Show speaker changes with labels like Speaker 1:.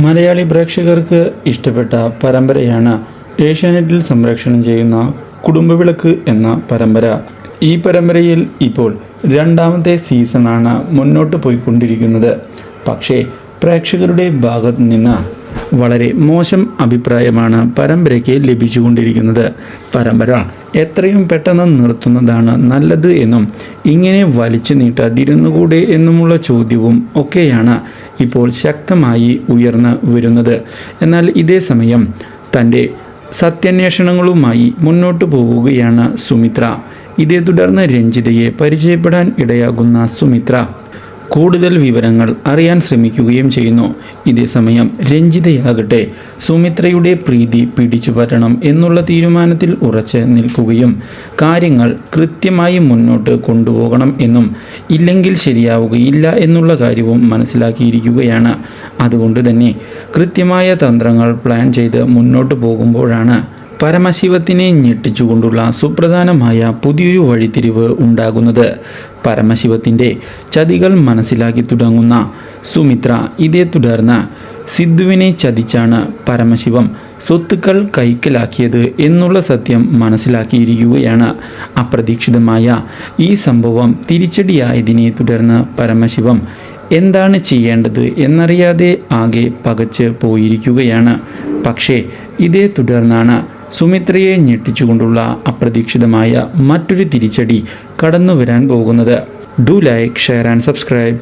Speaker 1: മലയാളി പ്രേക്ഷകർക്ക് ഇഷ്ടപ്പെട്ട പരമ്പരയാണ് ഏഷ്യാനെറ്റിൽ സംരക്ഷണം ചെയ്യുന്ന കുടുംബവിളക്ക് എന്ന പരമ്പര. ഈ പരമ്പരയിൽ ഇപ്പോൾ രണ്ടാമത്തെ സീസണാണ് മുന്നോട്ട് പോയിക്കൊണ്ടിരിക്കുന്നത്. പക്ഷേ പ്രേക്ഷകരുടെ ഭാഗത്ത് നിന്ന് വളരെ മോശം അഭിപ്രായമാണ് പരമ്പരയ്ക്ക് ലഭിച്ചുകൊണ്ടിരിക്കുന്നത്. പരമ്പര എത്രയും പെട്ടെന്ന് നിർത്തുന്നതാണ് നല്ലത് എന്നും ഇങ്ങനെ വലിച്ചു നീട്ടാതിരുന്നുകൂടെ എന്നുമുള്ള ചോദ്യവും ഒക്കെയാണ് ഇപ്പോൾ ശക്തമായി ഉയർന്നു വരുന്നത്. എന്നാൽ ഇതേ സമയം തന്റെ സത്യാന്വേഷണങ്ങളുമായി മുന്നോട്ടു പോവുകയാണ് സുമിത്ര. ഇതേ തുടർന്ന് രഞ്ജിതയെ പരിചയപ്പെടാൻ ഇടയാകുന്ന സുമിത്ര. കൂടുതൽ വിവരങ്ങൾ അറിയാൻ ശ്രമിക്കുകയും ചെയ്യുന്നു. ഇതേസമയം രഞ്ജിതയാകട്ടെ സുമിത്രയുടെ പ്രീതി പിടിച്ചു വരണം എന്നുള്ള തീരുമാനത്തിൽ ഉറച്ച് നിൽക്കുകയും കാര്യങ്ങൾ കൃത്യമായി മുന്നോട്ട് കൊണ്ടുപോകണം എന്നും ഇല്ലെങ്കിൽ ശരിയാവുകയില്ല എന്നുള്ള കാര്യവും മനസ്സിലാക്കിയിരിക്കുകയാണ്. അതുകൊണ്ട് തന്നെ കൃത്യമായ തന്ത്രങ്ങൾ പ്ലാൻ ചെയ്ത് മുന്നോട്ട് പോകുമ്പോഴാണ് പരമശിവത്തിനെ ഞെട്ടിച്ചുകൊണ്ടുള്ള സുപ്രധാനമായ പുതിയൊരു വഴിത്തിരിവ് ഉണ്ടാകുന്നത്. പരമശിവത്തിന്റെ ചതികൾ മനസ്സിലാക്കി തുടങ്ങുന്ന സുമിത്ര ഇതേ തുടർന്ന് സിദ്ധുവിനെ ചതിച്ചാണ് പരമശിവം സ്വത്തുക്കൾ കൈക്കലാക്കിയത് എന്നുള്ള സത്യം മനസ്സിലാക്കിയിരിക്കുകയാണ്. അപ്രതീക്ഷിതമായ ഈ സംഭവം തിരിച്ചടിയായതിനെ തുടർന്ന് പരമശിവം എന്താണ് ചെയ്യേണ്ടത് എന്നറിയാതെ ആകെ പകച്ച് പോയിരിക്കുകയാണ്. പക്ഷേ ഇതേ തുടർന്നാണ് സുമിത്രയെ ഞെട്ടിച്ചുകൊണ്ടുള്ള അപ്രതീക്ഷിതമായ മറ്റൊരു തിരിച്ചടി കടന്നു വരാൻ പോകുന്നത്. Do like share and subscribe